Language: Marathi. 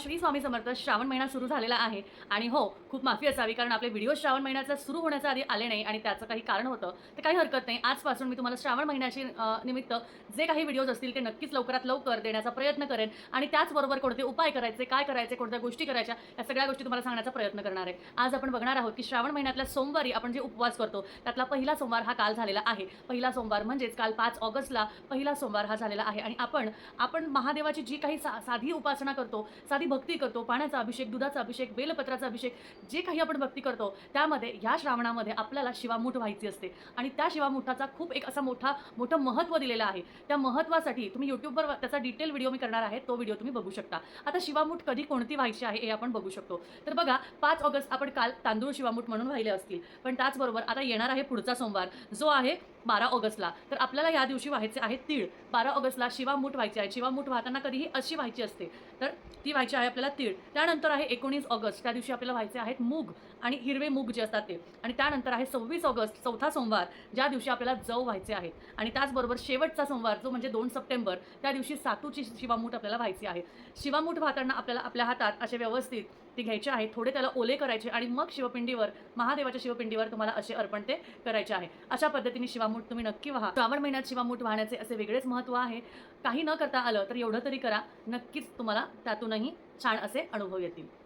श्री स्वामी समर्थ श्रावण महिना सुरू झालेला आहे. आणि हो खूप माफी असावी कारण आपले व्हिडिओ श्रावण महिन्याचा सुरू होण्याचा आधी आले नाही आणि त्याचं काही कारण होतं. तर काही हरकत नाही. आजपासून मी तुम्हाला श्रावण महिन्याची निमित्त जे काही व्हिडिओज असतील ते नक्कीच लवकरात लवकर देण्याचा प्रयत्न करेन. आणि त्याचबरोबर कोणते उपाय करायचे काय करायचे कोणत्या गोष्टी करायच्या या सगळ्या गोष्टी तुम्हाला सांगण्याचा प्रयत्न करणार आहे. आज आपण बघणार आहोत की श्रावण महिन्यातल्या सोमवारी आपण जे उपवास करतो त्यातला पहिला सोमवार हा काल झालेला आहे. पहिला सोमवार म्हणजेच काल पाच ऑगस्टला पहिला सोमवार हा झालेला आहे. आणि आपण आपण महादेवाची जी काही सा साधी उपासना करतो साधी भक्ती करतो पाण्याचा अभिषेक दुधाचा अभिषेक बेलपत्राचा अभिषेक जे काही आपण भक्ती करतो त्यामध्ये ह्या श्रावणामध्ये आपल्याला शिवामूठ व्हायची असते. आणि त्या शिवामूठाचा खूप एक असा मोठा मोठं महत्त्व दिलेलं आहे. त्या महत्त्वासाठी तुम्ही यूट्यूबवर त्याचा डिटेल व्हिडिओ मी करणार आहे तो व्हिडिओ तुम्ही बघू शकता. आता शिवामूठ कधी कोणती व्हायची आहे हे आपण बघू शकतो. तर बघा पाच ऑगस्ट आपण काल तांदूळ शिवामूठ म्हणून वाहिले असतील. पण त्याचबरोबर आता येणार आहे पुढचा सोमवार. जो आहे बारा ऑगस्टला. तर आपल्याला या दिवशी व्हायचे आहे तीळ. बारा ऑगस्टला शिवामूठ व्हायची आहे. शिवामूठ वाहताना कधीही अशी व्हायची असते. तर ती व्हायची आहे आपल्याला तीळ. त्यानंतर आहे एकोणीस ऑगस्ट. त्या दिवशी आपल्याला व्हायचे आहेत मूग आणि हिरवे मूग जे असतात ते. आणि त्यानंतर आहे सव्वीस ऑगस्ट चौथा सोमवार ज्या दिवशी आपल्याला जव व्हायचे आहेत आणि त्याचबरोबर शेवटचा सोमवार जो म्हणजे दोन सप्टेंबर त्या दिवशी सातूची शिवामूठ आपल्याला व्हायची आहे. शिवामूठ वाहताना आपल्याला आपल्या हातात असे व्यवस्थित ते घ्यायचे आहे थोडे त्याला ओले करायचे आणि मग शिवपिंडीवर महादेवाच्या शिवपिंडीवर तुम्हाला असे अर्पण ते करायचे आहे. अशा पद्धतीने शिवामूठ तुम्ही नक्की व्हा. श्रावण महिन्यात शिवामूठ वाहण्याचे असे वेगळेच महत्त्व आहे. काही न करता आलं तर एवढं तरी करा. नक्कीच तुम्हाला त्यातूनही छान असे अनुभव येतील.